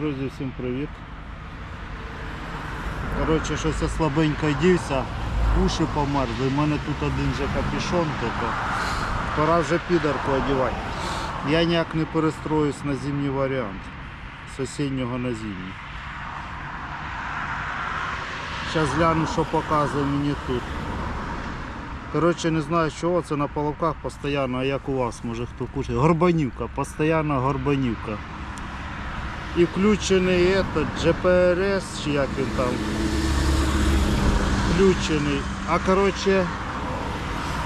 Друзі, всім привіт. Коротше, щось я слабенько дівся, уші померзли. У мене тут один же капюшон, тільки пора вже підарку одягати. Я ніяк не перестроюсь на зимній варіант. З осіннього на зимній. Зараз гляну, що показує мені тут. Коротше, не знаю чого, це на половках постійно, а як у вас, може хто кушає. Горбанівка, постійно горбанівка. І включений этот GPRS, чи як він там. Включений. А коротше,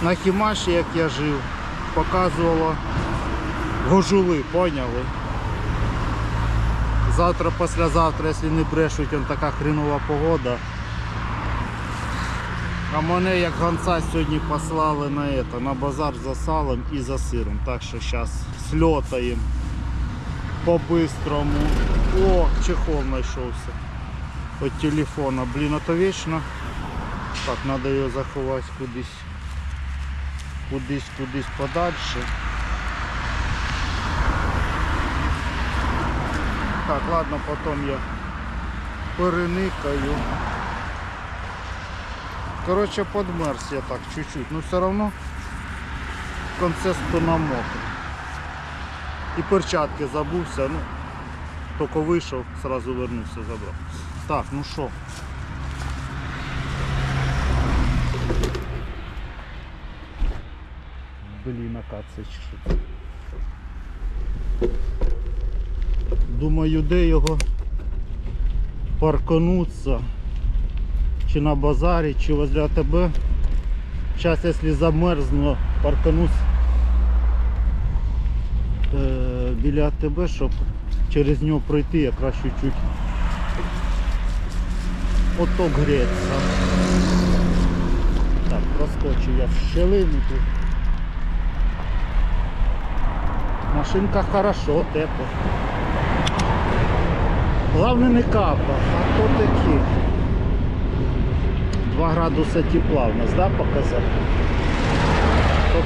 на Хімаші, як я жив, показувало гожули, поняли? Завтра, післязавтра, якщо не брешуть, он така хренова погода. А мене як гонца сьогодні послали на это, на базар за салом і за сиром. Так що зараз сльотаємо по-быстрому. О, чехол знайшовся. От телефона. Блін, а то вічно. Так, треба його заховати кудись. Кудись, кудись подальше. Так, ладно, потім я переникаю. Короче, подмерз я так чуть-чуть, но все равно в конце спина мокра. І перчатки забувся, ну, тільки вийшов, сразу вернувся, забрав. Так, ну що. Блін, акація чи що. Думаю, де його паркануться чи на базарі, чи возле АТБ. Зараз, якщо замерзну, парканусь біля АТБ, щоб через нього пройти якраз чуть-чуть оток греться. Так, проскочив я в щелину тут. Машинка хорошо, тепло. Главное не капа, а то такі. 2 градуси тепла в нас, да, показав?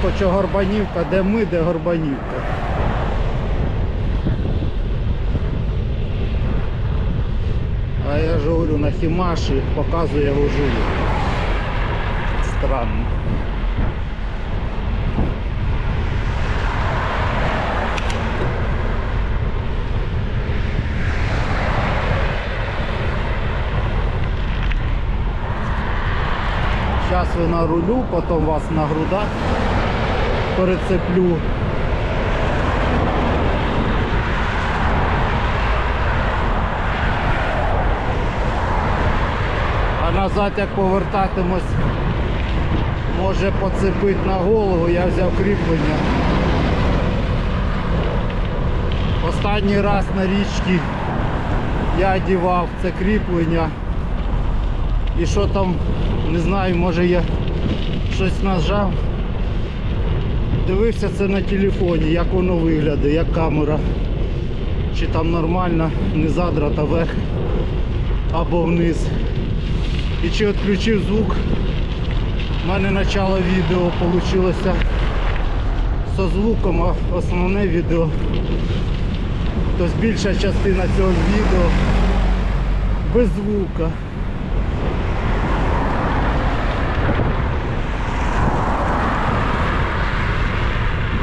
Тільки що Горбанівка, де ми, де Горбанівка. А я ж говорю, на Хімаші показує його живу. Странно. Зараз ви на рулю, потім вас на грудах перецеплю. Назад як повертатимось, може поцепити на голову, я взяв кріплення. Останній раз на річці я одівав це кріплення. І що там, не знаю, може я щось нажав. Дивився це на телефоні, як воно виглядає, як камера. Чи там нормально, не задрата вверх або вниз. І чи відключив звук. У мене начало відео вийшло зі звуком, а основне відео. Тобто більша частина цього відео без звука.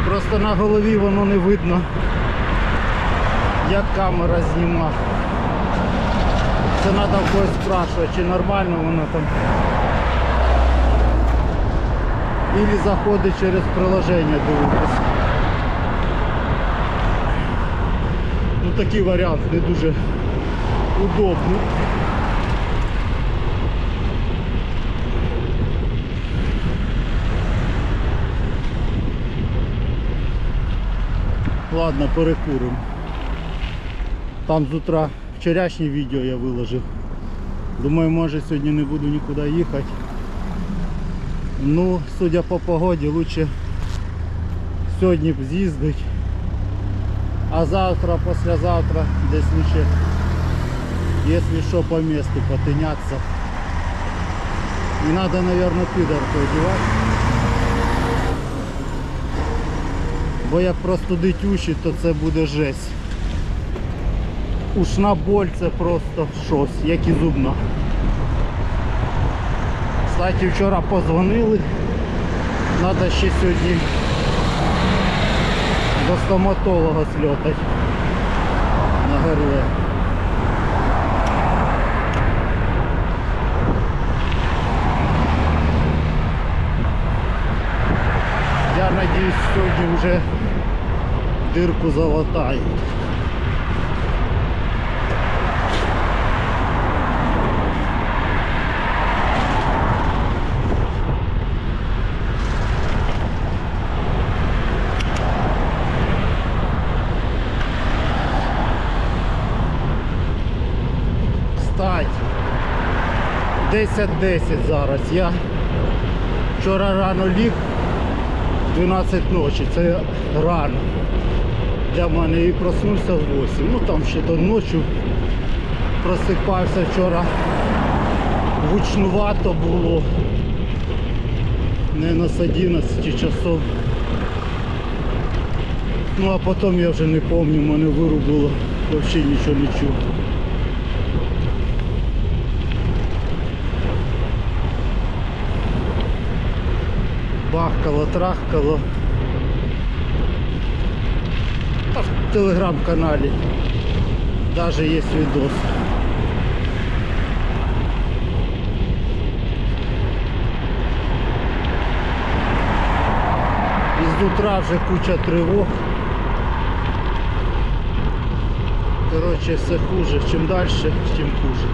Просто на голові воно не видно, як камера зніма. Це треба в когось спрашувати, чи нормально воно там. Ілі заходить через приложення дивитися. Ну такий варіант не дуже удобний. Ладно, перекурим. Там з утра вчорашнє відео я виложив. Думаю, може сьогодні не буду нікуди їхати. Ну, судя по погоді, лучше сьогодні б з'їздить. А завтра, післязавтра десь ще, якщо що, по місту потинятися. І треба, мабуть, підарку одягати. Бо як простудить уші, то це буде жесть. Ушна боль це просто щось, як і зубна. Кстати, вчора позвонили. Треба ще сьогодні до стоматолога сльотати на ГРВ. Я надіюсь, сьогодні вже дирку залатають. Кстати, 10-10 зараз. Я вчора рано ліг 12 ночі, це рано для мене і проснувся в 8. Ну там ще до ночі просипався вчора. Гучнувато було. Не з 11 часов. Ну а потім я вже не пам'ятаю, мене вирубило, взагалі нічого не чув. Бахкало, трахкало. А в телеграм-каналі даже є відос. Із утра вже куча тривог. Короче, все хуже. Чим далі, тим хуже.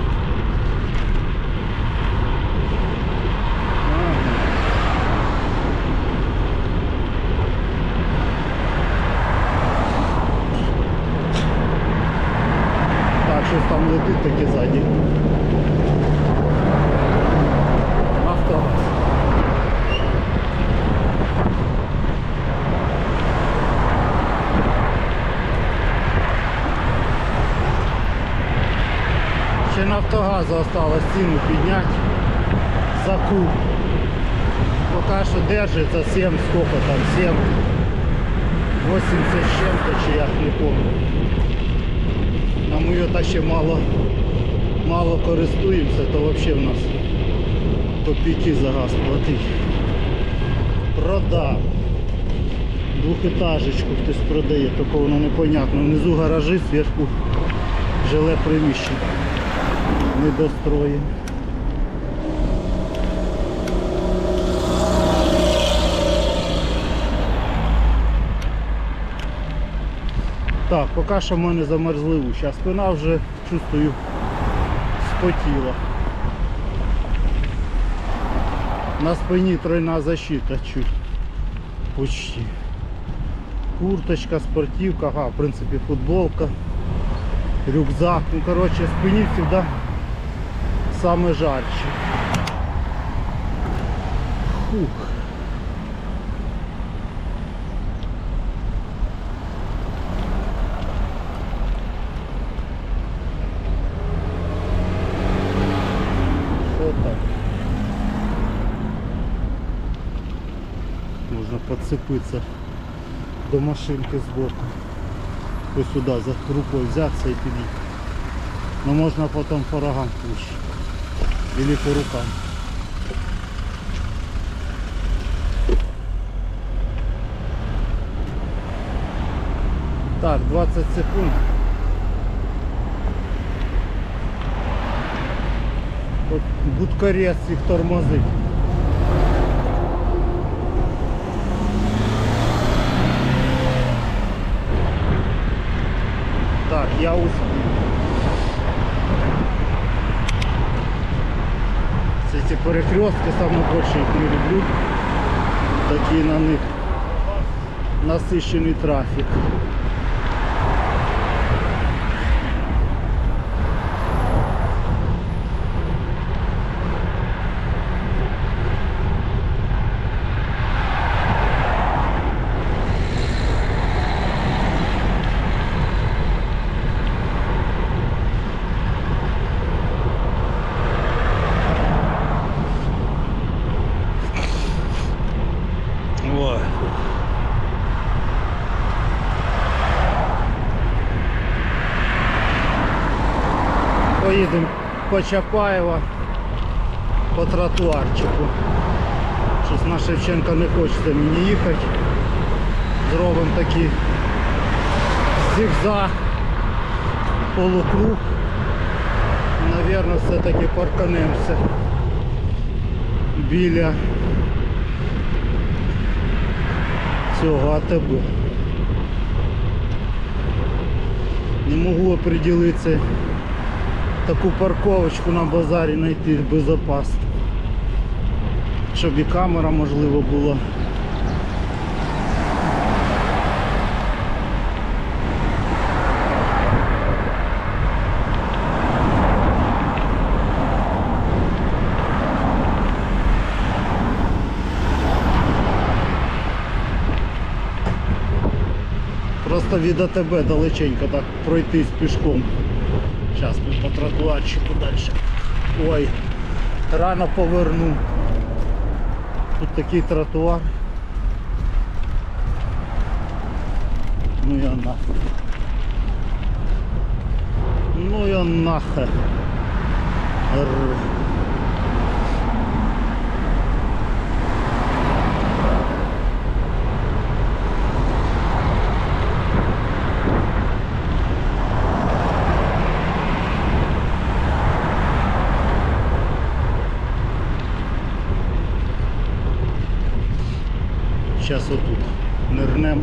Ага. Так, щось там летить таке ззаді. Автобус. Ще Осталось ціну підняти за куб. Поки що держиться 7, сколько там, 7, 80 з чим-то, чи я не помню. А ми його ще мало, мало користуємося, то взагалі в нас копійки за газ платить. Продав. Двухетажечку хтось продає, такого воно непонятно. Внизу гаражі, зверху жиле приміщення. Недостроєння. Так, поки що в мене замерзливу. Зараз спина вже чувствую спотіла. На спині тройна защита чуть. Почти. Курточка, спортивка, ага, в принципі футболка, рюкзак. Ну коротше, спині завжди саме жарче. Фух. Можна підцепитися до машинки збоку. Ось сюди за рукою взятися і під'їхати. Ну можна потім по рогам пущити. Или по рукам. Так, 20 секунд. От будкарець їх тормозить. Так, я успів. Це ці перекрестки саме більше їх не люблю. Такий на них насищений трафік. Ой. Поїдемо по Чапаєва по тротуарчику. Щось на Шевченка не хочеться мені їхати. Зробимо такий зигзаг, полукруг. Наверное, все-таки парканемося біля цього АТБ. Не можу определитися таку парковочку на базарі знайти безпечно. Щоб і камера можливо була. Просто від АТБ далеченько так пройтись пішком. Зараз ми по тротуарчику далі. Ой, рано поверну. Тут такий тротуар. Ну я нахер. Ну я нахер. Зараз отут нирнем.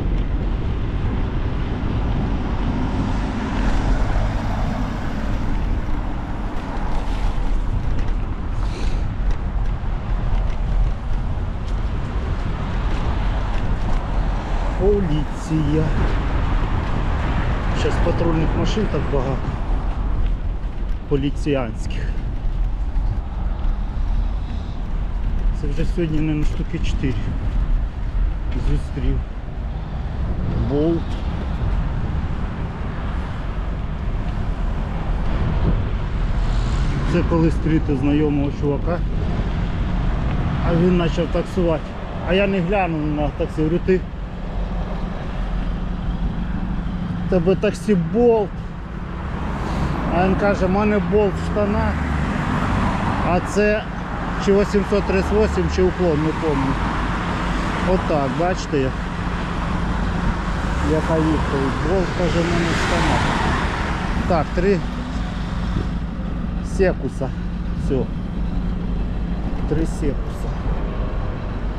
Поліція. Зараз патрульних машин так багато. Поліціянських. Це вже сьогодні, мабуть, штуки 4 зустрів. Болт. Це коли стріти знайомого чувака. А він почав таксувати. А я не глянув на таксі, говорю, ти тебе таксі болт. А він каже, в мене болт в штанах. А це чи 838, чи уклон, не пам'ятаю. Отак, бачите як? Яка відповідь. Волк каже мене в. Так, три секуса. Все. Три секуса.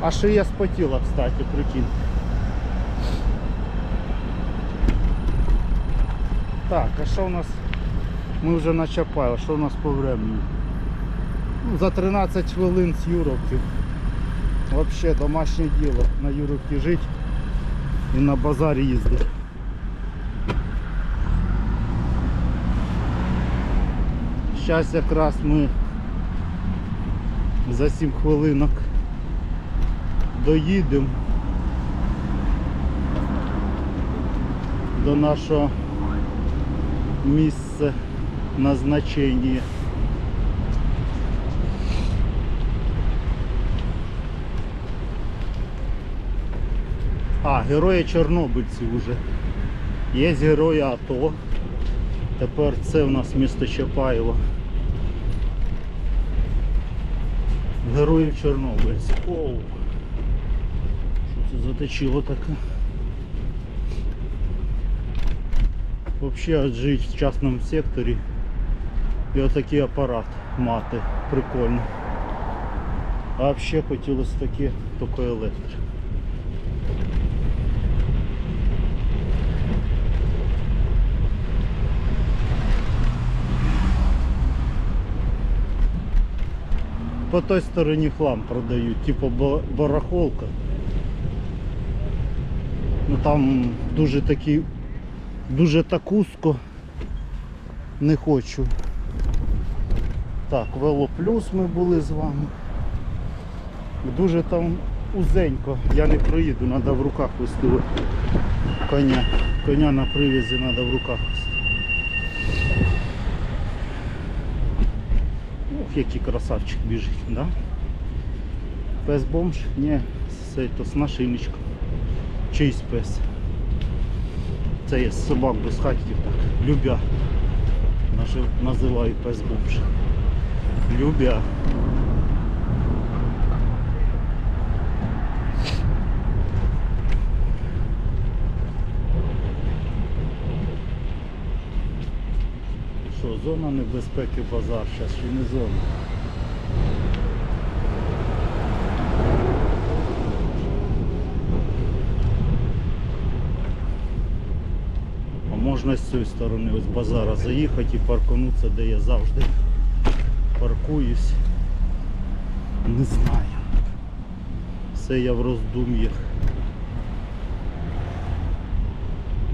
А шия спотіла, кстати, прикинь. Так, а що у нас? Ми вже на Чапаєво, що у нас по времени? Ну, за 13 хвилин з Юровки. Вообще домашнє діло на Юровці жити і на базарі їздити. Зараз якраз ми за 7 хвилинок доїдемо до нашого місця назначення. А, герої Чорнобильці вже. Є герої АТО. Тепер це у нас місто Чапаєво. Героїв Чорнобильці. Оу. Що це заточило таке? Взагалі жити в частному секторі і отакий апарат мати. Прикольно. А взагалі хотілося таке, тільки електро. По той стороні хлам продають, типу барахолка. Ну там дуже такі, дуже так узко не хочу. Так, Вело Плюс ми були з вами. Дуже там узенько, я не проїду, треба в руках вести коня. Коня на привізі треба в руках вести. Який красавчик біжить, да? Пес бомж? Ні, це то з нашийничком. Чийсь пес. Це є собак без хатів, так, любя. Називаю пес бомж. Любя. Зона небезпеки базар, зараз ще не зона. А можна з цієї сторони ось базара заїхати і парканутися, де я завжди паркуюсь. Не знаю. Все я в роздум'ях.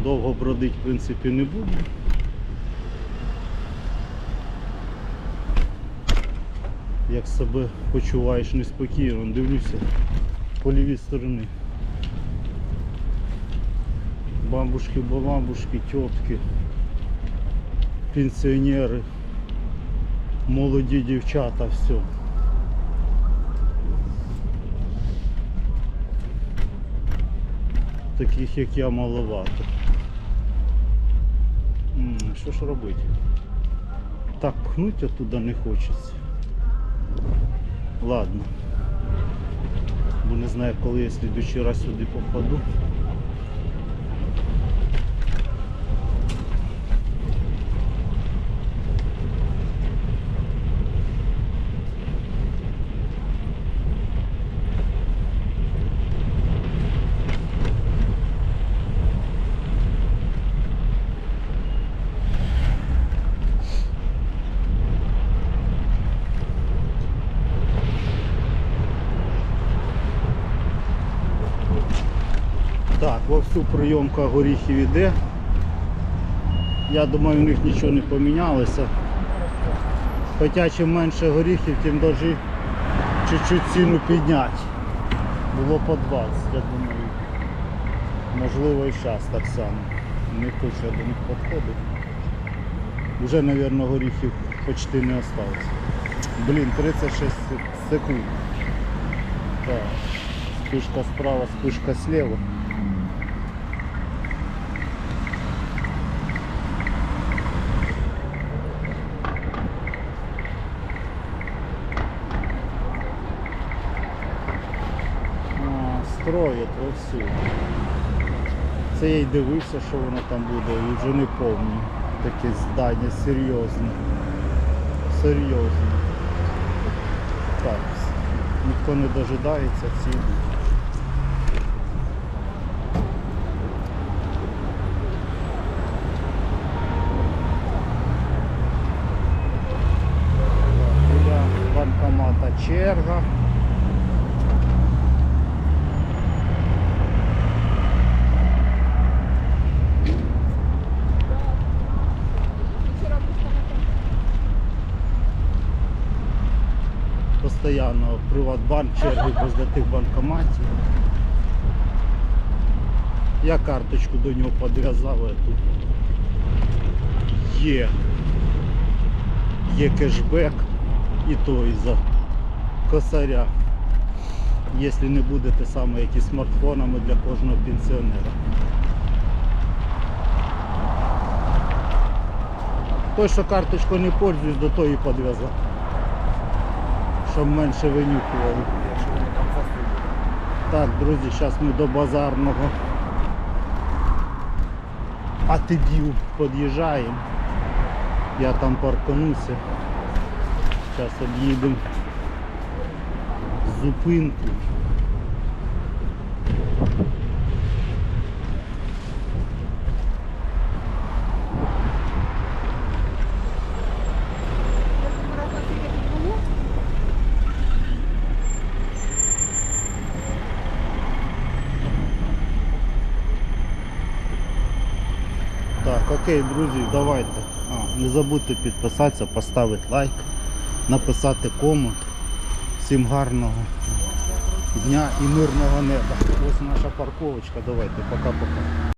Довго бродить в принципі не буду. Як себе почуваєш неспокійно, дивлюся по лівій стороні. Бабушки, бабушки, тітки, пенсіонери, молоді дівчата, все. Таких як я маловато. Що ж робити? Так пхнуть оттуда не хочеться. Ладно. Бо не знаю, коли я слідуючий раз сюди попаду. Так, прийомка горіхів іде. Я думаю, в них нічого не помінялося. Хоча чим менше горіхів, тим должны чуть-чуть ціну підняти. Було по 20, я думаю. Можливо і зараз так само. Хочу я до них підходити. Вже, мабуть, горіхів почти не осталось. Блін, 36 секунд. Так. Спишка справа, спишка слева. А, строять вовсю. Це я й дивився, що воно там буде, і вже не пам'ятаю. Таке здання серйозне. Серйозне. Так, ніхто не дожидається, всі йдуть. Черга. Приватбанк черги возле тих банкоматів. Я карточку до нього підв'язав, а тут є. Є кешбек і то із-за косаря. Якщо не будете саме як і смартфонами для кожного пенсіонера. Той, що карточку не пользуюсь, до того і підв'язав. Щоб менше винюхували. Так, друзі, зараз ми до базарного атидів під'їжджаємо. Я там паркануся. Зараз об'їдемо зупинку. Так, окей, друзі, давайте. Не забудьте підписатися, поставити лайк, написати комент. Всім гарного дня і мирного неба. Ось наша парковочка. Давайте, пока-пока.